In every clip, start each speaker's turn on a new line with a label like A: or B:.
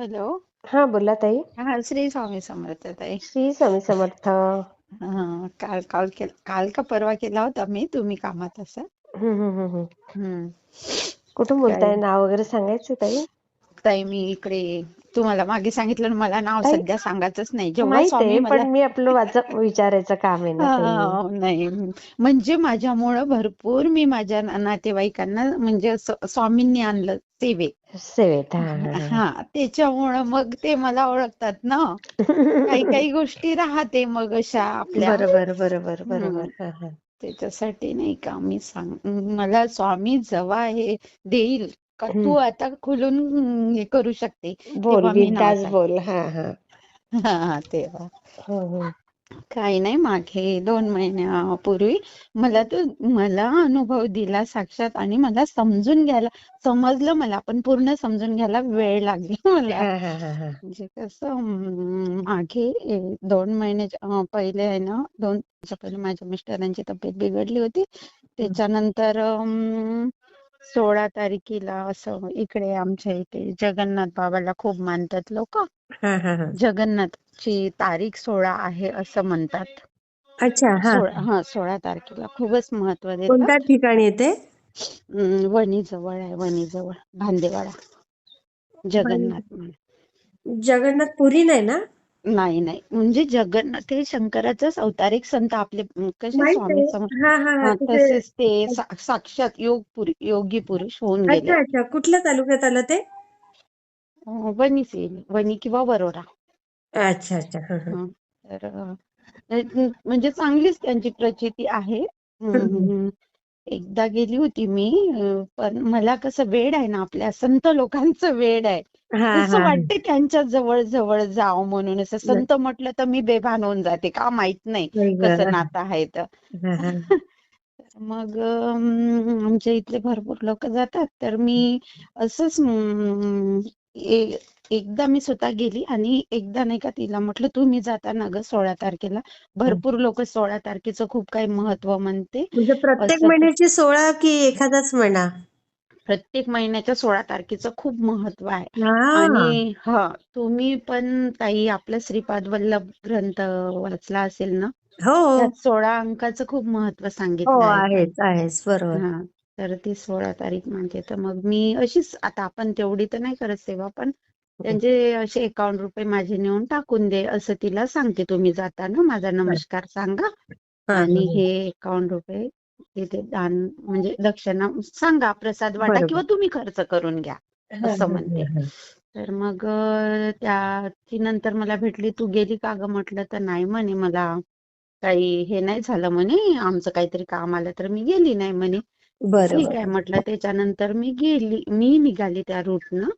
A: Hello.
B: हा बोला ताई.
A: हा श्री स्वामी समर्थ ताई.
B: श्री स्वामी समर्थ.
A: हा, काल कॉल केला काल का परवा केला होता मी तुम्ही कामात असाल.
B: हम्म, हम्म, हम्म.
A: हम्म.
B: कुठून बोलताय नाव वगैरे सांगायचं ताई?
A: ताई मी इकडे तुम्हाला मागे सांगितलं मला नाव सध्या सांगायचंच नाही. जेव्हा स्वामी
B: पण मी आपलं वाच विचारायचं काम आहे
A: नाही. म्हणजे माझ्यामुळं भरपूर मी माझ्या नातेवाईकांना म्हणजे स्वामींनी आणलं सेवेत.
B: सेवेत हा
A: त्याच्यामुळं मग ते मला ओळखतात ना. काही काही गोष्टी राहते मग अशा आपल्या.
B: बरोबर बरोबर. बरोबर.
A: त्याच्यासाठी नाही का मी सांग मला स्वामी जेव्हा हे देईल. का तू. आता खुलून हे करू शकते.
B: बोल
A: तेव्हा मी नाव
B: बिनधास्त
A: सांग
B: बोल. हा हा.
A: हा तेव्हा.
B: हम्म, हम्म.
A: काही नाही मागे दोन महिन्यापूर्वी मला तो मला अनुभव दिला साक्षात आणि मला समजून घ्यायला समजलं मला पण पूर्ण समजून घ्यायला वेळ लागला मला.
B: हा हा हा हा.
A: म्हणजे कसं अं, मागे ए- दोन अं, पहिले आहे ना दोन वर्षा पहिले माझ्या मिस्टरांची तब्येत बिघडली होती त्याच्यानंतर अं, सोळा तारखेला असं इकडे आमच्या इथे जगन्नाथ बाबाला खूप मानतात लोक. जगन्नाथची तारीख सोळा आहे असं म्हणतात.
B: अच्छा हा.
A: सोळा तारखेला खूपच महत्त्व देतात.
B: कोणत्या ठिकाणी येते?
A: वणी जवळ आहे वणी जवळ भांदेवाडा. जगन्नाथ.
B: जगन्नाथ पुरी नाही ना?
A: नाही नाही. म्हणजे जगन्नाथ ते शंकराचाच अवतार एक संत आपले कसे स्वामी
B: हा हा हा.
A: हा
B: तिथे
A: तसेच ते सा- साक्षात योग योगी पुरुष होऊन गेले.
B: अच्छा. अच्छा कुठल्या तालुक्यात आलं ते?
A: अं, वणीच येईल वणी किंवा वरोरा
B: अच्छा अच्छा. हा, हा.
A: हं. तर अं, म्हणजे चांगलीच त्यांची प्रचिती आहे. हं, एकदा गेली होती मी अं, पण मला कसं वेड आहे ना आपल्या संत लोकांचं वेड आहे.
B: हा
A: असं वाटते त्यांच्या जवळ जवळ जाव म्हणून. असं संत म्हटलं तर मी बेभान होऊन जाते का? माहीत नाही. कसं नातं आहे तर. मग आमच्या इथले भरपूर लोक जातात. तर मी असंच एकदा मी स्वतः गेली आणि एकदा नाही का तिला म्हटलं तुम्ही जाता ना ग सोळा तारखेला. भरपूर लोक सोळा तारखेचं खूप काही महत्त्व म्हणते.
B: म्हणजे प्रत्येक महिन्याची सोळा की एखादाच महिना
A: प्रत्येक महिन्याच्या सोळा तारखेचं खूप महत्त्व आहे. आणि हा तुम्ही पण ताई आपला श्रीपाद वल्लभ ग्रंथ वाचला असेल ना?
B: हो.
A: सोळा अंकाचं खूप महत्त्व
B: हो
A: सांगितलं आहे ताई.
B: आहेच आहेच बरोबर.
A: हा तर ती सोळा तारीख म्हणजे तर मग मी अशीच आता आपण तेवढी तर नाही करत सेवा पण त्यांचे असे एकावन्न रुपये माझे नेऊन टाकून दे असं तिला सांगते तुम्ही जाताना. माझा नमस्कार सांगा. आणि
B: हा.
A: हे एकावन्न रुपये तिथे दान म्हणजे दक्षिणा सांगा प्रसाद वाटा. किंवा तुम्ही खर्च करून घ्या असं म्हणते. तर मग त्या ती नंतर मला भेटली तू गेली का ग म्हटलं तर नाही म्हणे मला काही हे नाही झालं म्हणे आमचं काहीतरी काम आलं तर मी गेली नाही म्हणे ठीक आहे म्हटलं त्याच्यानंतर मी गेली मी निघाली त्या रूटनं.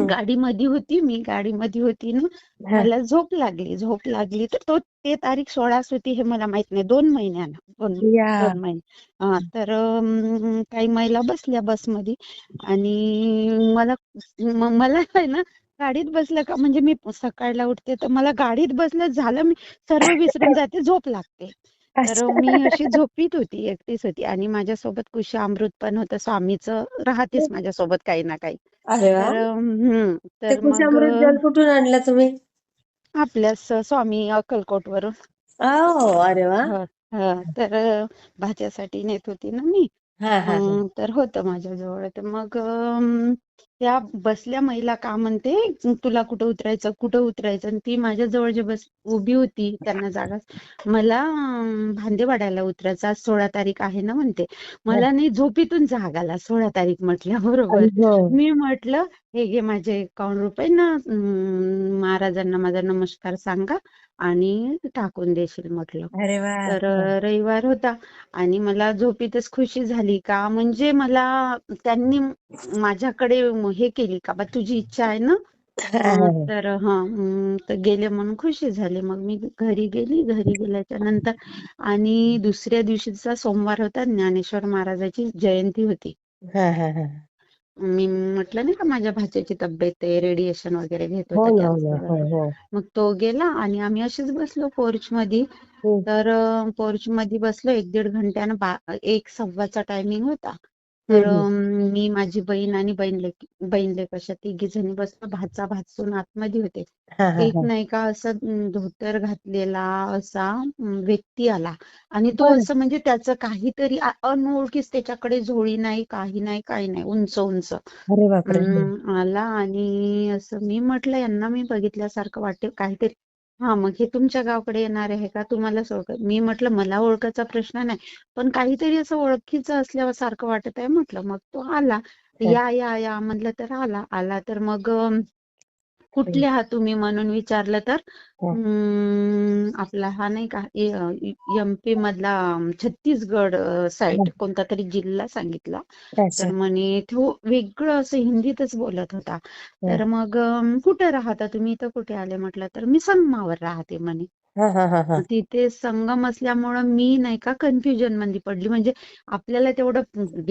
A: गाडीमध्ये होती मी गाडीमध्ये होती ना. मला झोप लागली झोप लागली तर तो ते तारीख सोळाच होती हे मला माहीत नाही दोन महिन्यानं दोन महिने. तर काही महिला बसल्या बसमध्ये आणि मला मला आहे ना गाडीत बसलं का म्हणजे मी सकाळला उठते तर मला गाडीत बसलं झालं मी सर्व विसरून जाते झोप लागते. तर मी अशी झोपीत होती एकटीच होती आणि माझ्यासोबत कुशा अमृत पण होतं. स्वामीचं राहतेच माझ्यासोबत काही ना काही.
B: अरे
A: तर
B: ते
A: तर मग
B: कुशामृत जल कुठून आणलं तुम्ही?
A: आपल्याच स्वामी अक्कलकोट वरून
B: अरे वा.
A: तर भाच्यासाठी नेत होती ना मी.
B: हा हा हा.
A: अं, तर होतं माझ्याजवळ. तर मग अं, त्या बसल्या महिला का म्हणते तुला कुठं उतरायचं कुठं उतरायचं? आणि ती माझ्याजवळ जे बस उभी होती त्यांना जागा मला अं, भांदेवाड्याला उतरायचं. आज सोळा तारीख आहे ना म्हणते. मला नाही झोपीतून जाग आला सोळा तारीख म्हटल्या बरोबर. मी म्हटलं हे घे माझे एकावन्न रुपये ना अं, महाराजांना माझा नमस्कार सांगा. आणि टाकून देशील म्हटलं.
B: अरे वा
A: तर अं, रविवार होता आणि मला झोपीतच खुशी झाली का? म्हणजे मला त्यांनी माझ्याकडे हे केली का? बा तुझी इच्छा आहे ना? अं, तर हा तर गेले म्हणून खुशी झाली. मग मी घरी गेली घरी गेल्याच्यानंतर आणि दुसऱ्या दिवशीचा सोमवार होता ज्ञानेश्वर महाराजाची जयंती होती.
B: हा हा हा.
A: मी म्हटलं नाही का माझ्या भाच्याची तब्येत आहे रेडिएशन वगैरे घेत
B: हो
A: होता
B: ना हो ना हो हो.
A: मग तो गेला आणि आम्ही असेच बसलो पोर्च मध्ये. तर पोर्च मध्ये बसलो एक दीड घंट्यानं बा- एक सव्वाचा टायमिंग होता. तर मी माझी बहीण आणि बहीण लेक बहीण लेक अशा तिघी जणी बसलो भाचा भाचून आतमध्ये होते.
B: हा हा
A: एक
B: हा.
A: नाही का असं अं, धोतर घातलेला असा अं, व्यक्ती आला. आणि तो
B: बरं.
A: असं म्हणजे त्याचं काहीतरी अनोळखीच त्याच्याकडे झोळी नाही काही नाही काही नाही उंच उंच.
B: अरे बापरे. हं.
A: अं, आला आणि असं मी म्हटलं यांना मी बघितल्यासारखं वाटते काहीतरी हा मग हे तुमच्या गावाकडे येणार आहे का? तुम्हालाच ओळख मी म्हटलं मला ओळखायचा प्रश्न नाही पण काहीतरी असं ओळखीचं असल्यासारखं वाटत आहे म्हटलं मग तो आला.
B: हं,
A: या या या म्हणलं तर आला आला तर मग अं, कुठले आहात तुम्ही म्हणून विचारलं तर?
B: हं.
A: आपला हा नाही का एमपी मधला छत्तीसगड साईड
B: हं,
A: कोणता तरी जिल्हा सांगितला. तर म्हणे तो वेगळं असं हिंदीतच बोलत होता.
B: हं.
A: तर मग कुठे राहता तुम्ही? इथं कुठे आले म्हटलं तर? मी संगमावर राहते म्हणे.
B: हा हा हा हा.
A: तिथे संगम असल्यामुळं मी नाही का कन्फ्युजनमध्ये पडली. म्हणजे आपल्याला तेवढं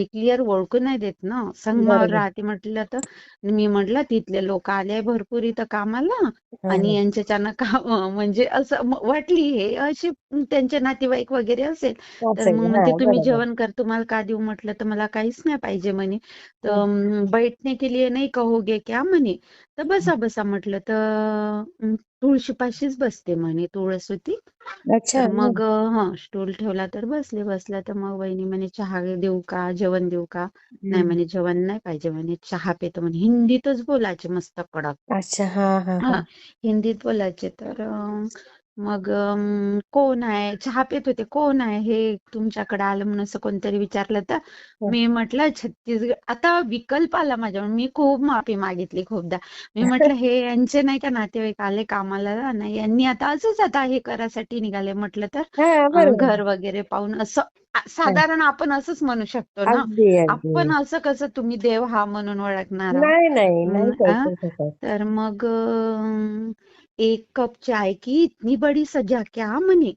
A: क्लिअर ओळखू नाही देत ना. संगमावर
B: बरोबर.
A: राहते म्हटलं तर मी म्हटलं तिथले लोक आले भरपूर इथं कामाला
B: हा
A: आणि
B: हा.
A: यांच्याच्यानं का म्हणजे असं म- वाटली हे अशी त्यांचे नातेवाईक वगैरे असेल तर
B: असेल
A: मग
B: हा
A: म्हणते तुम्ही
B: बरोबर.
A: जेवण कर तुम्हाला का देऊ म्हटलं तर मला काहीच नाही पाहिजे म्हणे. तर
B: हं,
A: अं, बैठने के लिए नाही कहोगे क्या? म्हणे. तर. बसा बसा म्हटलं तर अं, तुळशीपाशीच बसते म्हणे तुळस होती
B: अच्छा
A: तर
B: हं,
A: मग हा स्टूल ठेवला तर बसले बसल्या तर मग वहिनी म्हणे चहा देऊ का? जेवण देऊ का? नाही
B: हं.
A: म्हणे जेवण नाही पाहिजे म्हणे चहा पेतो म्हणे. हिंदीतच बोलायचे मस्त कडक.
B: अच्छा हा हा हा.
A: हा हिंदीत बोलायचे तर अं, मग अं, कोण आहे? चहा पित होते. कोण आहे? हे तुमच्याकडे आलं म्हणून असं कोणतरी विचारलं तर
B: हं.
A: मी म्हटलं छत्तीसगड आता विकल्प आला माझ्यावर. मी खूप माफी मागितली खूपदा. मी म्हटलं हे यांचे नाही का नातेवाईक आले कामाला? नाही यांनी आता असंच आता हे करायसाठी निघाले. म्हटलं तर
B: हा
A: अं,
B: बरोबर.
A: घर वगैरे पाहून असं आ-
B: हा.
A: साधारण आपण असंच म्हणू शकतो ना?
B: अगदी अगदी.
A: आपण असं कसं तुम्ही देव हा म्हणून ओळखणार आहोत?
B: नाही नाही नाही
A: अं, आ?
B: कळू शकत
A: तर मग अं, एक कप चाय की इतनी बड़ी सजा क्या म्हणे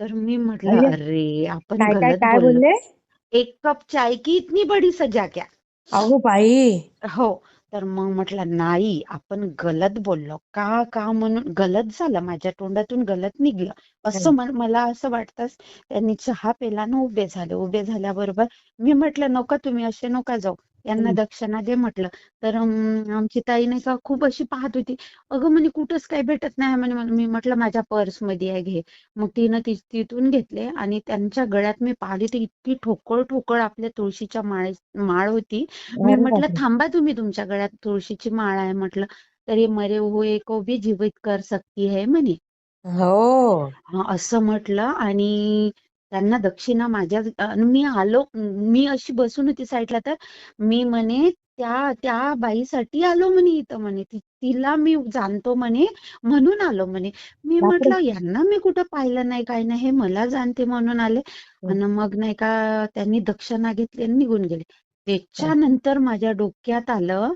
A: तर मी म्हटलं अरे आपण
B: काय काय
A: गलत
B: काय
A: बोललो.
B: बोलले?
A: एक कप चाय की इतनी बड़ी सजा क्या?
B: अगो बाई.
A: हो. तर मग म्हटलं नाही आपण गलत बोललो का का म्हणून? गलत झालं माझ्या तोंडातून गलत निघलं. असं मला असं वाटतंच त्यांनी चहा पेला ना उभे झाले. उभे झाल्याबरोबर मी म्हटलं नका तुम्ही असे नका जाऊ. यांना
B: हं.
A: दक्षिणा दे म्हटलं. तर आमची ताई नाही का खूप अशी पाहत होती. अगं म्हणे कुठंच काही भेटत नाही. म्हणे. मी म्हटलं माझ्या पर्समध्ये आहे घे. मग तिनं ति- तिथून घेतले आणि त्यांच्या गळ्यात मी पाहिली तर इतकी ठोकळ ठोकळ आपल्या तुळशीच्या माळ माळ होती. मी म्हटलं थांबा तुम्ही तुमच्या गळ्यात तुळशीची माळ आहे. म्हटलं तरी मरे हुए को भी जीवित कर सकती है म्हणे.
B: हो.
A: हा, असं म्हटलं आणि त्यांना दक्षिणा माझ्या मी आलो मी अशी बसून होती साईडला तर मी म्हणे त्या त्या बाईसाठी आलो म्हणे इथं म्हणे ति- तिला मी जाणतो म्हणे म्हणून आलो म्हणे. मी म्हटलं यांना मी कुठं पाहिलं नाही काही नाही हे मला जाणते म्हणून आले.
B: हं,
A: आणि मग नाही का त्यांनी दक्षिणा घेतली आणि निघून गेले.
B: हं.
A: त्याच्यानंतर माझ्या डोक्यात आलं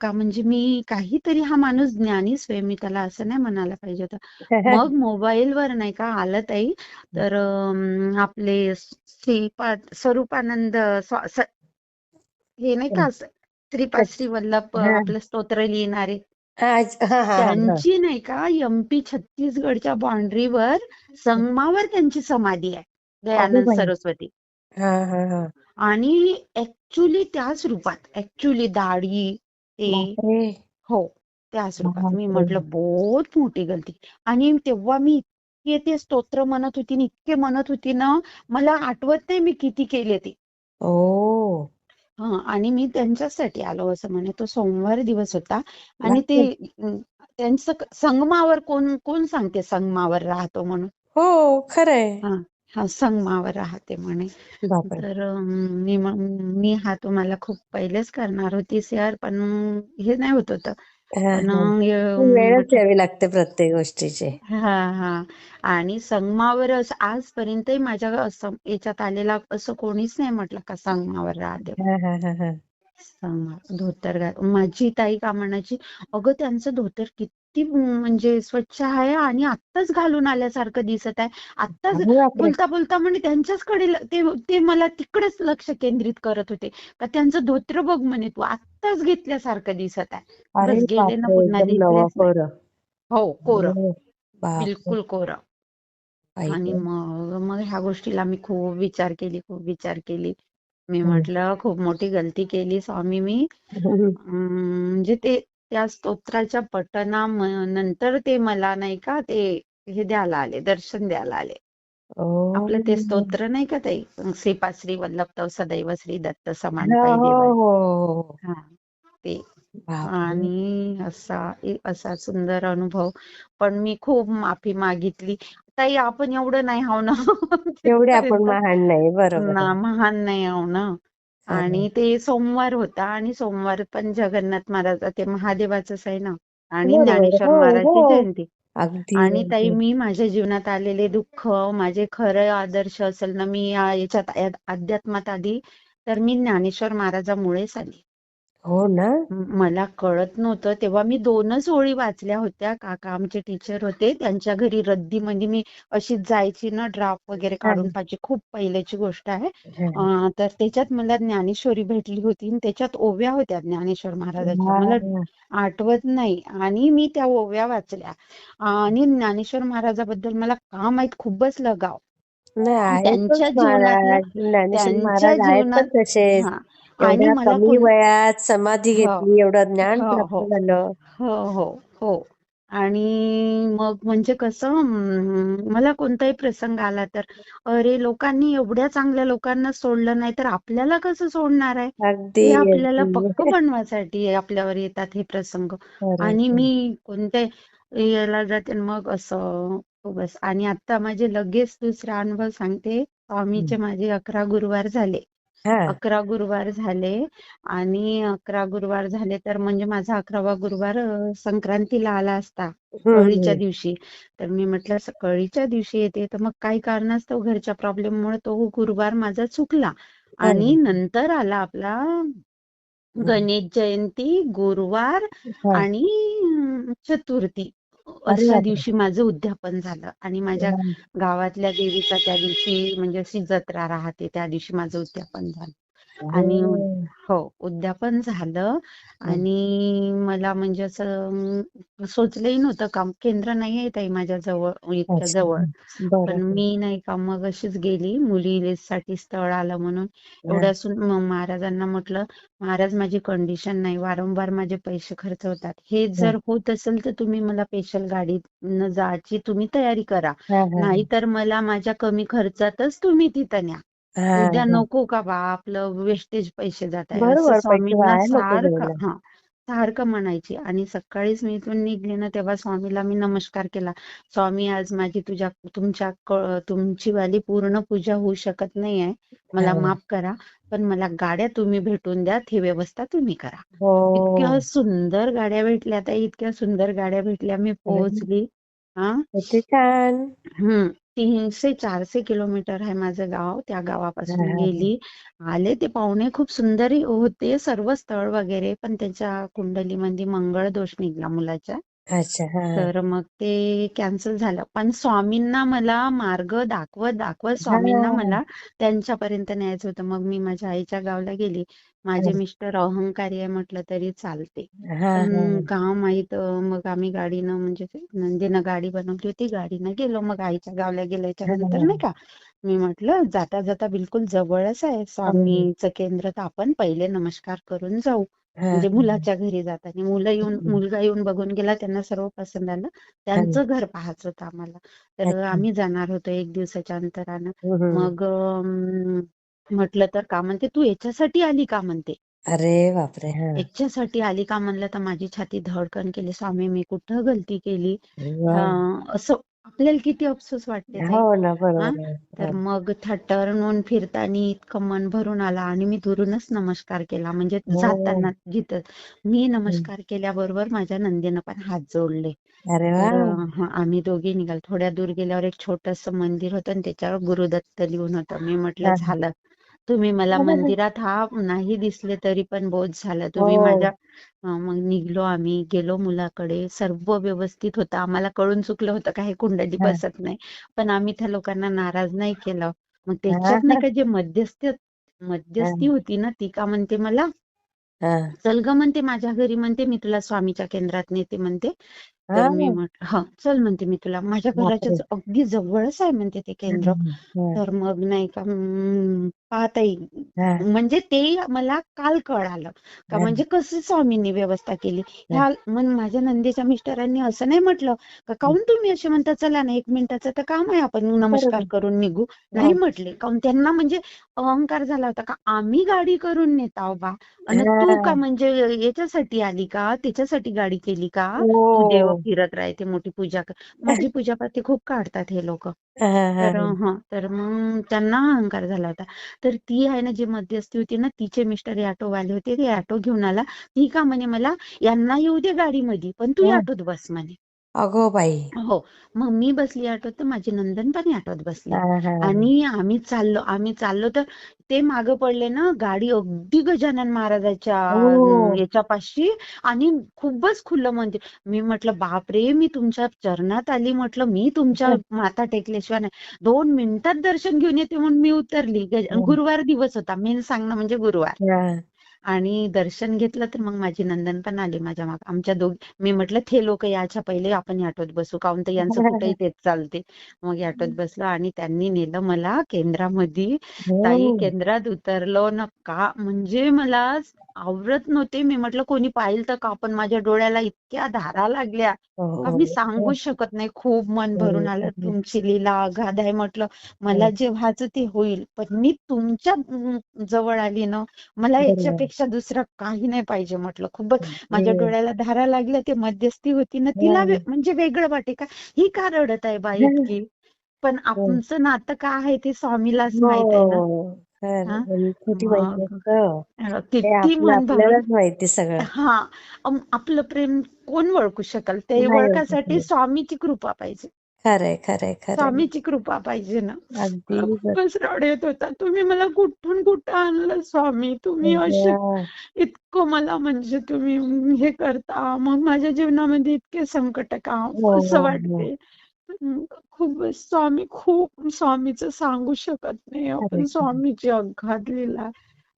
A: का म्हणजे मी काहीतरी हा माणूस ज्ञानीच आहे मी त्याला असं नाही म्हणायला पाहिजे होतं. मग मोबाईलवर नाही का आलं ताई तर आपले स्वरूपानंद हे नाही का श्रीपाद श्री वल्लभ आपलं स्तोत्र लिहिणारे. त्यांची नाही का एमपी छत्तीसगडच्या बाउंड्रीवर संगमावर त्यांची समाधी आहे दयानंद सरस्वती. आणि ऍक्च्युली त्याच रूपात ऍक्च्युली दाढी ते
B: बापरे!
A: हो त्याच रूपात. मी
B: बापरे
A: म्हटलं बहुत मोठी गलती. आणि तेव्हा मी इतके ते स्तोत्र म्हणत होती आणि इतके म्हणत होती ना मला आठवत नाही मी किती केले ते.
B: ओ!
A: हा आणि मी त्यांच्यासाठी आलो असं म्हणे. तो सोमवार दिवस होता आणि ते अं, त्यांचं क- संगमावर कोण कोण सांगते संगमावर राहतो म्हणून?
B: हो खरंय.
A: हा. हा संगमावर राहते म्हणे. तर मी म- हा तुम्हाला खूप पहिलेच करणार होती शेअर पण हे नाही होत होतं.
B: वेळच द्यावी लागते प्रत्येक गोष्टीची.
A: हा हा. आणि संगमावर आजपर्यंतही माझ्या याच्यात आलेला असं कोणीच नाही म्हटलं का संगमावर राहते. धोतर माझी ताई का म्हणायची अगं त्यांचं धोतर किती म्हणजे स्वच्छ आहे आणि आत्ताच घालून आल्यासारखं दिसत आहे. आत्ताच बोलता बोलता म्हणे त्यांच्याचकडे ते ते मला तिकडेच लक्ष केंद्रित करत होते. का त्यांचं धोत्र बघ म्हणे तू आत्ताच घेतल्यासारखं दिसत आहे. गेले ना पुन्हा हो कोरं. बिलकुल कोरं. आणि. मग मग ह्या गोष्टीला मी खूप विचार केली खूप विचार केली. मी. म्हटलं खूप मोठी गलती केली स्वामी मी. म्हणजे ते त्या स्तोत्राच्या पठना नंतर ते मला नाही का ते हे द्यायला आले दर्शन द्यायला आले आपलं ते! स्तोत्र नाही का ताई श्रीपाश्री वल्लभ सदैव श्री दत्त समान
B: हो, हो, हो,
A: ते! आणि असा असा सुंदर अनुभव पण मी खूप माफी मागितली ताई आपण एवढं नाही हाव ना
B: तेवढे आपण महान नाही. बरोबर.
A: महान नाही ना. आणि ते सोमवार होता आणि सोमवार पण जगन्नाथ महाराज ते महादेवाचंच आहे ना आणि. ज्ञानेश्वर
B: हो,
A: महाराजची
B: हो.
A: जयंती आणि ताई. मी माझ्या जीवनात आलेले दुःख माझे खरं आदर्श असेल ना मी याच्यात अध्यात्मात आली तर मी ज्ञानेश्वर महाराजामुळेच आली
B: हो ना?
A: मला कळत नव्हतं. तेव्हा मी दोनच ओळी वाचल्या होत्या. काका आमचे टीचर होते. त्यांच्या घरी रद्दी म्हणजे मी अशीच जायची ना ड्राफ्ट वगैरे काढून पाहिजे. खूप पहिल्याची गोष्ट आहे. अं, तर त्याच्यात मला ज्ञानेश्वरी भेटली होती आणि त्याच्यात ओव्या होत्या ज्ञानेश्वर महाराजांच्या. मला. आठवत नाही. आणि मी त्या ओव्या वाचल्या. आणि ज्ञानेश्वर महाराजाबद्दल मला का माहीत? खूपच लगाव.
B: नाही
A: त्यांच्या
B: महाराज. ज्ञानेश्वर
A: त्यांच्या जीवनात
B: पण तसेच.
A: हा. आणि
B: एवढ्या
A: मला
B: कमी
A: कोण
B: वयात समाधी
A: हो
B: घेतली, एवढं ज्ञान
A: हो
B: प्राप्त
A: हो
B: झालं.
A: हो हो हो आणि मग म्हणजे कसं मला कोणताही प्रसंग आला तर अरे लोकांनी एवढ्या चांगल्या लोकांना सोडलं नाही तर आपल्याला कसं सोडणार आहे
B: अगदी,
A: हे आपल्याला
B: अगदी.
A: पक्क बनवायसाठी आपल्यावर येतात हे प्रसंग आणि
B: आहे.
A: मी कोणत्या याला जाते मग असं हो बस आणि आता माझे लगेच दुसरा अनुभव सांगते. स्वामीचे माझे अकरा गुरुवार झाले. अकरा गुरुवार झाले आणि अकरा गुरुवार झाले तर म्हणजे माझा अकरावा गुरुवार संक्रांतीला आला असता कळीच्या. दिवशी तर मी म्हटलं "स- कळीच्या दिवशी येते तर मग काही कारणास्तव घरच्या प्रॉब्लेममुळे तो गुरुवार माझा चुकला आणि. नंतर आला आपला. गणेश जयंती गुरुवार. आणि चतुर्थी अशा! दिवशी माझं उद्यापन झालं आणि माझ्या. गावातल्या देवीचा त्या दिवशी म्हणजे अशी जत्रा राहते त्या दिवशी माझं उद्यापन झालं आणि
B: हो.
A: हो उद्यापन झालं. आणि मला म्हणजे असं सोचलंही नव्हतं का केंद्र नाही आहे ताई माझ्या जवळ इतक्या. जवळ. पण. मी नाही का मग अशीच गेली मुलीसाठी स्थळ आलं म्हणून मग महाराजांना म्हटलं महाराज माझी कंडिशन नाही वारंवार माझे पैसे खर्च होतात हे. जर होत असेल तर तुम्ही मला स्पेशल गाडीत जायची तुम्ही तयारी करा. नाहीतर मला माझ्या कमी खर्चातच तुम्ही तिथं न्या उद्या. नको का बा आपलं वेस्टेज पैसे जात आहे असं
B: बरोबर. पैसे
A: स्वामींना
B: वाया नको
A: सारखं. हा सारखं म्हणायची आणि सकाळीच मी इथून निघले ना तेव्हा स्वामीला मी नमस्कार केला स्वामी आज माझी तुझ्या तुमच्या क- तुमची वाली पूर्ण पूजा होऊ शकत नाहीये मला
B: हां.
A: माफ करा पण मला गाड्या तुम्ही भेटून द्या ही व्यवस्था तुम्ही करा
B: हो.
A: इतक्या सुंदर गाड्या भेटल्या ताई इतक्या सुंदर गाड्या भेटल्या मी
B: अरे
A: पोहोचली हा
B: किती छान.
A: हम्म तीनशे चारशे किलोमीटर आहे माझं गाव. त्या गावापासून. गेली. आले ते पाहुणे खूप सुंदर होते. सर्व स्थळ वगैरे पण त्यांच्या कुंडलीमध्ये मंगळ दोष निघला मुलाच्या.
B: अच्छा. हां.
A: तर मग ते कॅन्सल झालं पण स्वामींना मला मार्ग दाखवत दाखवत स्वामींना
B: हां.
A: मला त्यांच्यापर्यंत न्यायचं होतं मग मी माझ्या आईच्या गावाला गेली माझे
B: हां.
A: मिस्टर अहंकारी आहे म्हटलं तरी चालते
B: हां,
A: पण
B: हां.
A: गाव माहीत मग आम्ही गाडीनं म्हणजे ते नंदीनं गाडी बनवली होती गाडीनं गेलो मग आईच्या गावाला गेल्याच्यानंतर नाही का मी म्हटलं जाता जाता बिलकुल जवळच आहे
B: हं.
A: स्वामीचं केंद्र तर आपण पहिले नमस्कार करून जाऊ म्हणजे. मुलाच्या घरी जाताना मुलं येऊन. मुलगा येऊन बघून गेला त्यांना सर्व पसंत आलं. त्यांचं घर पाहायचं होतं आम्हाला तर. आम्ही जाणार होतो एक दिवसाच्या अंतरानं. मग म्हटलं तर का म्हणते तू याच्यासाठी आली का म्हणते
B: अरे बापरे! हां.
A: याच्यासाठी आली का म्हणलं तर माझी छाती धडकन केली स्वामी मी कुठं गलती केली असं आपल्याला किती अफसोस वाटते
B: हो ना. बरोबर.
A: तर
B: हो.
A: मग टर्न फिरताना इतकं मन भरून आला आणि मी दुरूनच नमस्कार केला म्हणजे
B: हो.
A: जाताना जिथं मी. नमस्कार केल्याबरोबर माझ्या नंदीनं पण हात जोडले
B: अरे
A: तर! अं, हं, आम्ही दोघे निघाल थोड्या दूर गेल्यावर एक छोटस मंदिर होतं आणि त्याच्यावर गुरुदत्त लिहून होतं मी म्हटलं. झालं तुम्ही मला मंदिरात हा नाही दिसले तरी पण बोध झालं तुम्ही माझ्या
B: हो.
A: अं, मग निघलो आम्ही गेलो मुलाकडे सर्व व्यवस्थित होतं आम्हाला कळून चुकलं होतं का हे कुंडली
B: हां.
A: बसत नाही पण आम्ही त्या लोकांना नाराज नाही केलं मग त्याच्यात नाही. का जे मध्यस्थ मध्यस्थी. होती ना ती का म्हणते मला. चल ग म्हणते माझ्या घरी म्हणते मी तुला स्वामीच्या केंद्रात नेते म्हणते तर मी. म्हटलं हा चल म्हणते मी तुला माझ्या घराच्या
B: बापरे!
A: ज- अगदी जवळच आहे म्हणते ते केंद्र. तर मग नाही का हम्म, पाहता
B: हा.
A: म्हणजे ते मला काल कळालं. का
B: हा.
A: म्हणजे कशी स्वामींनी व्यवस्था केली? ह्या मग माझ्या नंदेच्या मिस्टरांनी असं नाही म्हटलं का काहून तुम्ही असे म्हणता चला ना एक मिनिटाचं तर काम आहे आपण नमस्कार
B: बरोबर.
A: करून निघू. नाही म्हटले. काहून त्यांना म्हणजे अहंकार झाला होता का आम्ही गाडी करून नेत आहो बा? आणि तू
B: हा.
A: का म्हणजे याच्यासाठी आली का? त्याच्यासाठी गाडी केली का? तू
B: हो.
A: देव फिरत राहते मोठी पूजा कर. माझी पूजापाती खूप काढतात हे लोक.
B: हा, हा,
A: तर
B: हा.
A: हा तर मग त्यांना अहंकार झाला होता. तर ती आहे ना जी मध्यस्थी होती ना तिचे मिस्टर ऑटोवाले होते. ते ऑटो घेऊन आला. ती का म्हणे मला यांना येऊ दे गाडीमध्ये पण तू
B: हा.
A: ऑटोत बस म्हणे.
B: अगो बाई.
A: हो मग मी बसली ऑटोत तर माझी नंदन पण ऑटोत बसली. आणि आम्ही चाललो आम्ही चाललो तर ते मागं पडले ना गाडी अगदी गजानन महाराजाच्या
B: हो.
A: अं, याच्यापाशी. आणि खूपच खुलं मंदिर. मी म्हटलं बापरे मी तुमच्या चरणात आली म्हटलं मी तुमच्या माथा टेकल्याशिवाय नाही दोन मिनिटात दर्शन घेऊन येते म्हणून मी उतरली.
B: हं.
A: गुरुवार दिवस होता. मेन सांगणं म्हणजे गुरुवार. आणि दर्शन घेतलं तर मग माझी नंदन पण आली माझ्या माग. आमच्या दोघ मी म्हटलं ते लोक याच्या पहिले आपण ऑटोत बसू. काहून तर यांचं कुठेही तेच चालते. मग ऑटोत बसलो आणि त्यांनी नेलं मला केंद्रामध्ये. ताई
B: हो.
A: केंद्रात उतरलो ना का म्हणजे मला आवरत नव्हते. मी म्हटलं कोणी पाहिलं तर का पण माझ्या डोळ्याला इतक्या धारा लागल्या. का मी
B: हो.
A: सांगू शकत नाही. खूप मन भरून आलं
B: हो.
A: तुमची लीला अगाध आहे म्हटलं. मला जे व्हायचं ते होईल पण मी तुमच्या जवळ आली ना मला. याच्यापेक्षा दुसरं काही नाही पाहिजे म्हटलं. खूपच माझ्या
B: हो.
A: डोळ्याला धारा लागल्या ते मध्यस्थी होती ना तिला म्हणजे वेगळं वाटे का? ही का रडत आहे बाई इतकी? पण आमचं नातं काय आहे ते स्वामीलाच माहीत आहे ना.
B: हो. खरं.
A: हा.
B: म्हणजे किती माहिती
A: मग
B: असतं.
A: अं,
B: ते
A: किती
B: आपलं
A: मन
B: आपल्यालाच माहिती सगळं.
A: हा. अम, आपलं प्रेम कोण ओळखू शकेल? ते
B: नाही ओळखू
A: ओळखासाठी
B: शकत.
A: स्वामीची कृपा पाहिजे.
B: खरंय खरंय खरंय.
A: स्वामीची कृपा पाहिजे ना.
B: अगदी.
A: खूपच रड येत होता. तुम्ही मला कुठून कुठं आणलं स्वामी? तुम्ही असे. इतकं मला म्हणजे तुम्ही हे करता. मग माझ्या जीवनामध्ये इतके संकट का
B: हो,
A: असं
B: हो, हो.
A: वाटते खूप स्वामी खूप स्वामीचं सांगू शकत नाही आपण
B: खरंय.
A: स्वामीची अगाध लीला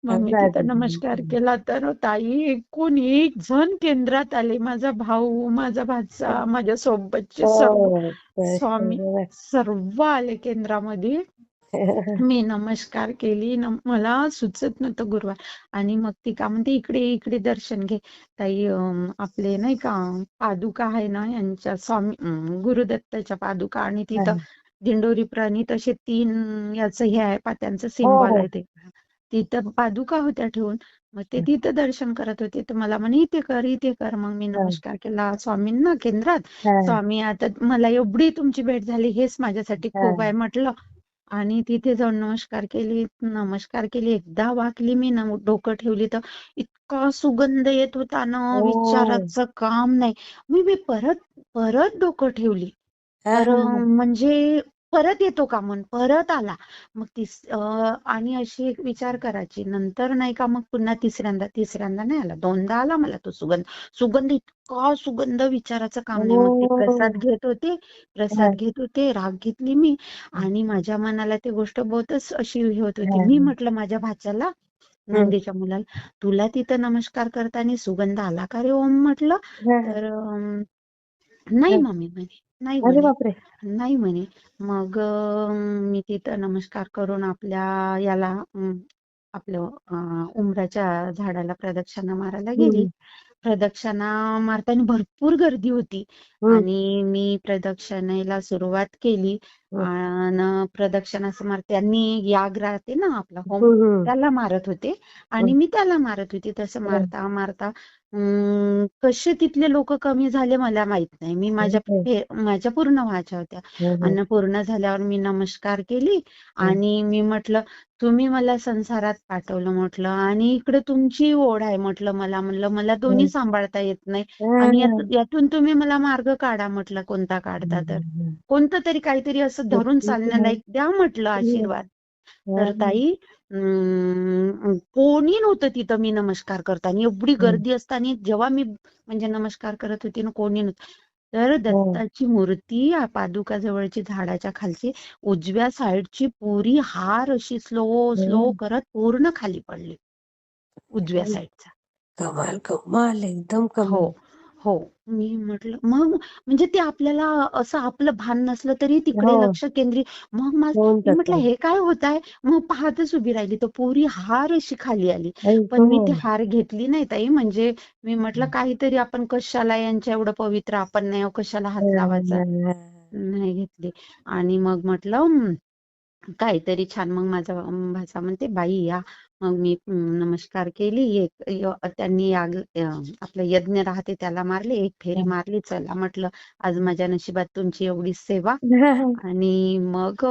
A: मग मी तिथं नमस्कार. केला तर ताई कोण एक जण केंद्रात आले माझा भाऊ माझा भाचा माझ्या सोबतचे सर्व
B: हो. तर
A: स्वामी. सर्व आले केंद्रामध्ये मी नमस्कार केली. न मला सुचत नव्हतं गुरुवार. आणि मग ती का म्हणते इकडे इकडे दर्शन घे. ताई आपले नाही का पादुका आहे ना यांच्या स्वामी गुरुदत्ताच्या पादुका आणि तिथं दिंडोरी प्रणित असे तीन याचं हे आहे पा त्यांचं
B: हो,
A: सिम्बॉल
B: हो.
A: आहे ते. तिथं पादुका होत्या ठेवून. मग ते. तिथं दर्शन करत होते. तर मला म्हणे इथे कर इथे कर. मग मी. नमस्कार केला. स्वामींना केंद्रात. स्वामी आता मला एवढी तुमची भेट झाली. हेच माझ्यासाठी. खूप आहे म्हटलं. आणि तिथे जाऊन नमस्कार केली नमस्कार केली एकदा वाकली मी ना डोकं ठेवली तर इतका सुगंध येत होता ना
B: हो.
A: विचाराचं काम नाही मी मी परत परत डोकं ठेवली तर. म्हणजे परत येतो का मन परत आला. मग तिस अं, आणि अशी एक विचार करायची. नंतर नाही का मग पुन्हा तिसऱ्यांदा तिसऱ्यांदा नाही आला. दोनदा आला मला तो सुगंध. सुगंध इतका सुगंध विचाराचं काम नाही मग ते
B: हो.
A: प्रसाद घेत होते. प्रसाद घेत होते. राग घेतली मी. आणि माझ्या मनाला ती गोष्ट बहुतच अशी हे होत होती. मी म्हटलं माझ्या भाच्याला. नंदीच्या मुलाला तुला तिथं नमस्कार करताना सुगंध आला का रे ओम? म्हटलं. तर नाही. मम्मी म्हणे नाही
B: अरे
A: म्हणे
B: बापरे
A: नाही म्हणे मग अं, मी तिथं नमस्कार करून आपल्या याला अं, आपलं अं, उंबराच्या झाडाला प्रदक्षिणा मारायला गेली
B: हम्म.
A: प्रदक्षिणा मारताना भरपूर गर्दी होती
B: हम्म.
A: आणि मी प्रदक्षिणेला सुरुवात केली प्रदक्षिणा मार त्यांनी याग राहते ना आपला होम. त्याला मारत होते आणि मी त्याला मारत होती तसं. मारता मारता कसे तिथले लोक कमी झाले मला माहीत नाही मी माझ्या माझ्या पूर्ण व्हायच्या होत्या. आणि पूर्ण झाल्यावर मी नमस्कार केली आणि मी म्हटलं तुम्ही मला संसारात पाठवलं म्हटलं आणि इकडे तुमची ओढ आहे म्हटलं मला म्हणलं मला दोन्ही. सांभाळता येत नाही. आणि यात- यातून तुम्ही मला मार्ग काढा म्हटलं कोणता काढता तर. कोणतं तरी काहीतरी असं धरून चालण्यालायक द्या म्हटलं आशीर्वाद. तर. ताई कोणी नव्हतं तिथं मी नमस्कार करताना. एवढी. गर्दी असताना जेव्हा मी म्हणजे नमस्कार करत होती ना कोणी नव्हतं. तर
B: हो.
A: दत्ताची मूर्ती पादुका जवळची झाडाच्या खालची उजव्या साईडची पुरी हार अशी स्लो स्लो. करत पूर्ण खाली पडली. उजव्या साईडचा.
B: कमाल कमाल एकदम
A: हो. हो मी म्हटलं मग म्हणजे ते आपल्याला असं आपलं भान नसलं तरी तिकडे
B: हो.
A: लक्ष केंद्रित मग माझ
B: होऊन
A: मी म्हटलं
B: जातं.
A: हे काय होत आहे मग पाहतच उभी राहिली तर पोरी हार अशी खाली आली. पण मी ती. हार घेतली नाही ताई म्हणजे मी म्हटलं काहीतरी आपण कशाला यांच्या एवढं पवित्र आपण नाही कशाला हात लावायचा? नाही घेतली. आणि मग म्हटलं "हं, काहीतरी छान मग माझा अं, भाचा म्हणते बाई या मग मी नमस्कार केली. एक त्यांनी आग आपलं यज्ञ राहते त्याला मारले. एक फेरी मारली. चला म्हटलं आज माझ्या नशिबात तुमची एवढी सेवा. आणि मग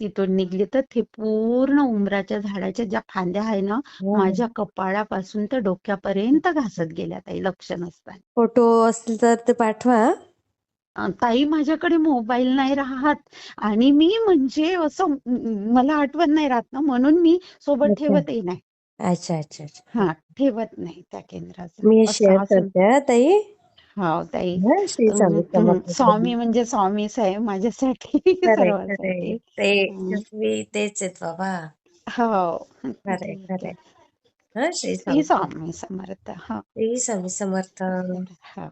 A: तिथून निघली तर ते पूर्ण उंबराच्या झाडाच्या ज्या फांद्या आहे ना माझ्या कपाळापासून तर डोक्यापर्यंत घासत गेल्या ताई लक्ष नसताना.
B: फोटो असतील तर ते पाठवा
A: ताई माझ्याकडे मोबाईल नाही राहत. आणि मी म्हणजे असं मला आठवण नाही राहत ना म्हणून मी सोबत ठेवतही नाही.
B: अच्छा अच्छा
A: हा ठेवत नाही त्या केंद्राचं.
B: मी शेअर करते हा ताई.
A: हो ताई
B: स्वामी समर्थ
A: स्वामी. म्हणजे स्वामीच आहे माझ्यासाठी
B: तेच आहेत बाबा.
A: हो
B: हा श्री
A: स्वामी समर्थ. हा.
B: श्री स्वामी समर्थ.
A: हा.